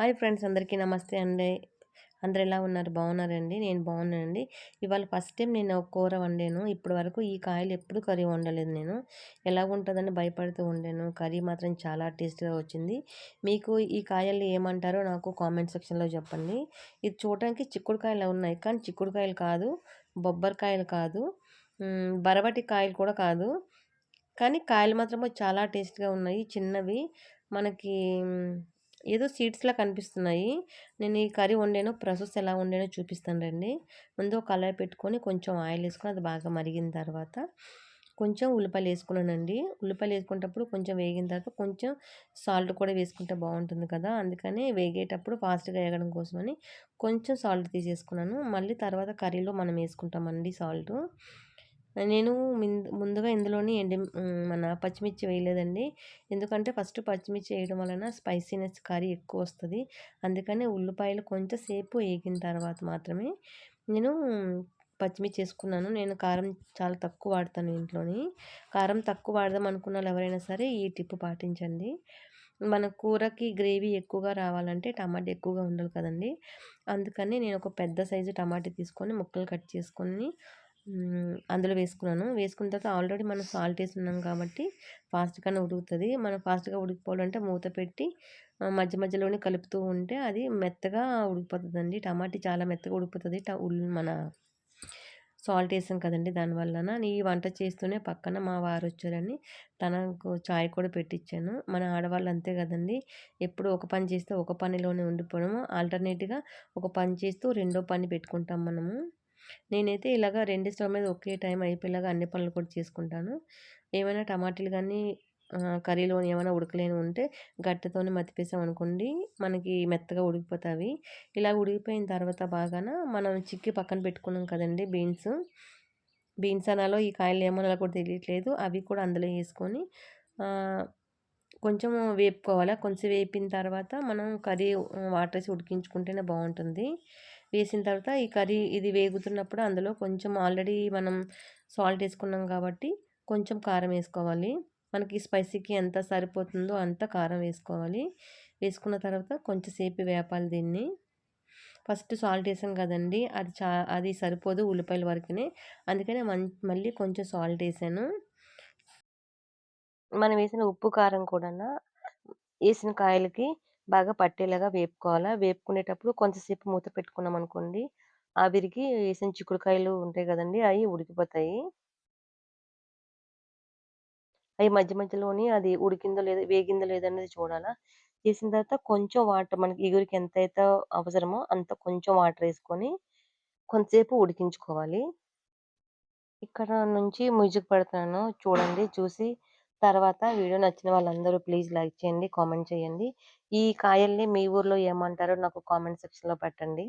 Hi friends అందరికీ నమస్తే అండి. అందరు ఎలా ఉన్నారు? బాగున్నారండి? నేను బాగున్నానండి. ఇవాళ ఫస్ట్ టైం నేను ఒక కూర వండాను. ఇప్పటి వరకు ఈ కాయలు ఎప్పుడు కర్రీ వండలేదు నేను. ఎలా ఉంటుందని భయపడుతూ ఉండాను. కర్రీ మాత్రం చాలా టేస్ట్గా వచ్చింది. మీకు ఈ కాయలు ఏమంటారో నాకు కామెంట్ సెక్షన్లో చెప్పండి. ఇది చూడడానికి చిక్కుడుకాయలు ఉన్నాయి. కానీ చిక్కుడుకాయలు కాదు బొబ్బరికాయలు కాదు బరబటి కాయలు కూడా కాదు. కానీ కాయలు మాత్రము చాలా టేస్ట్గా ఉన్నాయి. చిన్నవి మనకి ఏదో సీడ్స్లా కనిపిస్తున్నాయి. నేను ఈ కర్రీ వండాను ప్రాసెస్ ఎలా వండానో చూపిస్తాను రండి. ముందు ఒక పెట్టుకొని కొంచెం ఆయిల్ వేసుకొని అది బాగా మరిగిన తర్వాత కొంచెం ఉల్లిపాయలు వేసుకున్నానండి. ఉల్లిపాయలు వేసుకునేటప్పుడు కొంచెం వేగిన తర్వాత కొంచెం సాల్ట్ కూడా వేసుకుంటే బాగుంటుంది కదా! అందుకని వేగేటప్పుడు ఫాస్ట్గా వేగడం కోసమని కొంచెం సాల్ట్ తీసేసుకున్నాను. మళ్ళీ తర్వాత కర్రీలో మనం వేసుకుంటామండి సాల్ట్. నేను ముందుగా ఇందులోని ఎండి మన పచ్చిమిర్చి వేయలేదండి. ఎందుకంటే ఫస్ట్ పచ్చిమిర్చి వేయడం వలన స్పైసీనెస్ కర్రీ ఎక్కువ వస్తుంది. అందుకని ఉల్లిపాయలు కొంచెం సేపు వేగిన తర్వాత మాత్రమే నేను పచ్చిమిర్చి వేసుకున్నాను. నేను కారం చాలా తక్కువ వాడతాను ఇంట్లోని. కారం తక్కువ వాడదాం అనుకున్న వాళ్ళు ఎవరైనా సరే ఈ టిప్ పాటించండి. మన కూరకి గ్రేవీ ఎక్కువగా రావాలంటే టమాటా ఎక్కువగా ఉండాలి కదండి. అందుకని నేను ఒక పెద్ద సైజు టమాటా తీసుకొని ముక్కలు కట్ చేసుకొని అందులో వేసుకున్నాను. వేసుకున్న తర్వాత ఆల్రెడీ మనం సాల్ట్ వేసి ఉన్నాం కాబట్టి ఫాస్ట్గానే ఉడుకుతుంది. మనం ఫాస్ట్గా ఉడికిపోవాలంటే మూత పెట్టి మధ్య మధ్యలోనే కలుపుతూ ఉంటే అది మెత్తగా ఉడికిపోతుందండి. టమాటీ చాలా మెత్తగా ఉడికిపోతుంది. మన సాల్ట్ వేసాం కదండి దానివల్లన ఈ వంట చేస్తూనే పక్కన మా వారు వచ్చారని తనకు చాయ్ కూడా పెట్టించాను మన ఆడవాళ్ళు అంతే కదండి. ఎప్పుడు ఒక పని చేస్తే ఒక పనిలోనే ఉండిపోవడము. ఆల్టర్నేట్గా ఒక పని చేస్తూ రెండో పని పెట్టుకుంటాం మనము. నేనైతే ఇలాగ రెండు స్టవ్ మీద ఒకే టైం అయిపోయేలాగా అన్ని పనులు కూడా చేసుకుంటాను. ఏమైనా టమాటాలు కానీ కర్రీలో ఏమైనా ఉడకలేని ఉంటే గట్టెతోనే మతిపేసాం అనుకోండి మనకి మెత్తగా ఉడికిపోతాయి ఇలా ఉడికిపోయిన తర్వాత బాగాన మనం చిక్కి పక్కన పెట్టుకున్నాం కదండి బీన్స్. బీన్స్ అనాలో ఈ కాయలు ఏమన్నా కూడా తెలియట్లేదు. అవి కూడా అందులో వేసుకొని కొంచెం వేపుకోవాలి? కొంచెం వేపిన తర్వాత మనం కర్రీ వాటర్ వేసి ఉడికించుకుంటేనే బాగుంటుంది. వేసిన తర్వాత ఈ కర్రీ ఇది వేగుతున్నప్పుడు అందులో కొంచెం ఆల్రెడీ మనం సాల్ట్ వేసుకున్నాం కాబట్టి కొంచెం కారం వేసుకోవాలి. మనకి స్పైసీకి ఎంత సరిపోతుందో అంత కారం వేసుకోవాలి. వేసుకున్న తర్వాత కొంచెం సేపు వేపాలి దీన్ని. ఫస్ట్ సాల్ట్ వేసాం కదండి అది చా అది సరిపోదు ఉల్లిపాయల వరకునే. అందుకనే మళ్ళీ కొంచెం సాల్ట్ వేసాను. మనం వేసిన ఉప్పు కారం కూడా వేసిన కాయలకి బాగా పట్టేలాగా వేపుకోవాలా? వేపుకునేటప్పుడు కొంతసేపు మూత పెట్టుకున్నాం అనుకోండి ఆవిరికి వేసిన చిక్కుడుకాయలు ఉంటాయి కదండి అవి ఉడికిపోతాయి. అవి మధ్య మధ్యలోని అది ఉడికిందో లేదో వేగిందో లేదో అనేది చూడాలా. చేసిన తర్వాత కొంచెం వాటర్ మనకి ఎగురికి ఎంత అయితే అవసరమో అంత కొంచెం వాటర్ వేసుకొని కొంతసేపు ఉడికించుకోవాలి. ఇక్కడ నుంచి మ్యూజిక్ పెడతాను చూడండి చూసి తర్వాత వీడియో నచ్చిన వాళ్ళందరూ ప్లీజ్ లైక్ చేయండి కామెంట్ చేయండి. ఈ కాయల్ని మీ ఊర్లో ఏమంటారో నాకు కామెంట్ సెక్షన్లో పెట్టండి.